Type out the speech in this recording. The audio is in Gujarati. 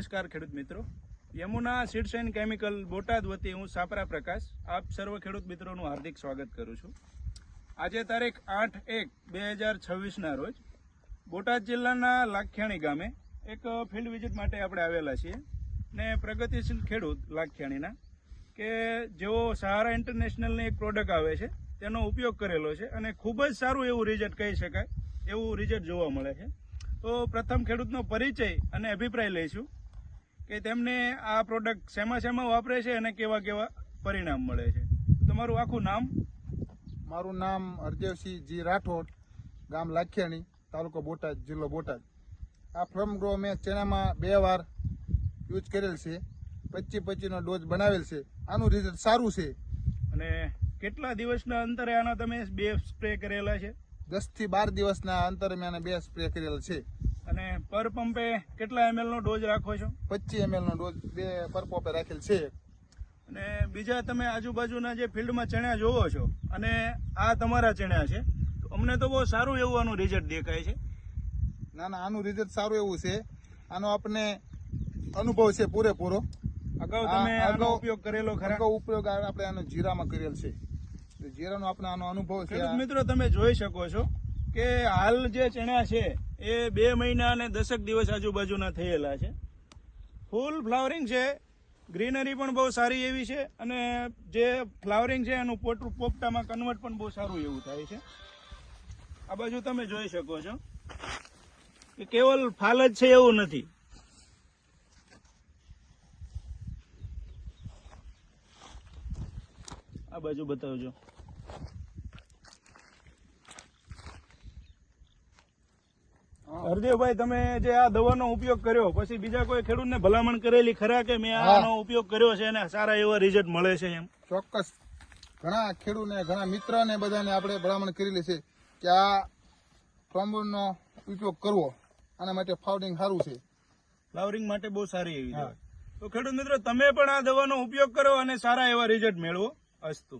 નમસ્કાર ખેડૂત મિત્રો. Yamuna seeds and chemical Botad વતી હું સાપરા પ્રકાશ. આપ સર્વ ખેડૂત મિત્રોનું હાર્દિક સ્વાગત કરું છું. આજે તારીખ આઠ એક બે હજાર છવ્વીસના રોજ બોટાદ જિલ્લાના લાખિયાણી ગામે એક ફિલ્ડ વિઝિટ માટે આપણે આવેલા છીએ ને પ્રગતિશીલ ખેડૂત લાખિયાણીના કે જેઓ સહારા ઇન્ટરનેશનલની એક પ્રોડક્ટ આવે છે, તેનો ઉપયોગ કરેલો છે અને ખૂબ જ સારું એવું રિઝલ્ટ કહી શકાય એવું રિઝલ્ટ જોવા મળે છે. તો પ્રથમ ખેડૂતનો પરિચય અને અભિપ્રાય લઈશું. કે તેમને આ પ્રોડક્ટ શેમાં શેમાં વાપરે છે અને કેવા કેવા પરિણામ મળે છે. તમારું આખું નામ? મારું નામ હરદેવસિંહ જી રાઠોડ ગામ લાખિયાણી તાલુકો બોટાદ જિલ્લો બોટાદ. આ ફ્રમ ગ્રો મેં ચણામાં બે વાર યુઝ કરેલ છે. પચીસ પચીસનો ડોઝ બનાવેલ છે. આનું રિઝલ્ટ સારું છે. અને કેટલા દિવસના અંતરે આના તમે બે સ્પ્રે કરેલા છે? દસથી બાર દિવસના અંતરે મેં બે સ્પ્રે કરેલ છે. અને પર પંપે કેટલા એમએલ નો ડોઝ રાખો છો? પચીસ એમએલનો ડોઝ બે પર પંપે રાખેલ છે અને બીજા તમે આજુબાજુના જે ફિલ્ડમાં ચણ્યા જોવો છો અને આ તમારા ચણ્યા છે અમને તો બહુ સારું એવું આનું રિઝલ્ટ દેખાય છે. ના ના આનું રિઝલ્ટ સારું એવું છે. આનો આપણે અનુભવ છે પૂરેપૂરો. અગાઉ તમે આનો ઉપયોગ કરેલો ખરા? ઉપયોગ આપણે આનો જીરામાં કરેલ છે. તો જીરાનો આપણે આનો અનુભવ છે મિત્રો તમે જોઈ શકો છો કે હાલ જે ચણ્યા છે, એ બે મહિના અને દસેક દિવસ આજુબાજુના થયેલા છે. ફૂલ ફ્લાવરિંગ છે. ગ્રીનરી પણ બહુ સારી એવી છે અને જે ફ્લાવરિંગ છે એનું પોટરું પોપટામાં કન્વર્ટ પણ બહુ સારું એવું થાય છે. આ બાજુ તમે જોઈ શકો છો કે કેવલ ફાલ જ છે એવું નથી. આ બાજુ બતાવજો. હરદેવભાઈ તમે જે આ દવાનો ઉપયોગ કર્યો પછી બીજા કોઈ ખેડૂતને ભલામણ કરેલી ખરા કે મેં આનો ઉપયોગ કર્યો છે અને સારા એવા રિઝલ્ટ મળે છે એમ? ચોક્કસ. ઘણા ખેડૂતને ઘણા મિત્રને બધાને આપણે ભલામણ કરેલી છે કે આ ફોર્મનો ઉપયોગ કરવો. આના માટે ફાવડિંગ સારું છે. ફ્લાવરિંગ માટે બહુ સારી એવી તો ખેડૂત મિત્રો તમે પણ આ દવાનો ઉપયોગ કરો અને સારા એવા રિઝલ્ટ મેળવો. અસ્તુ.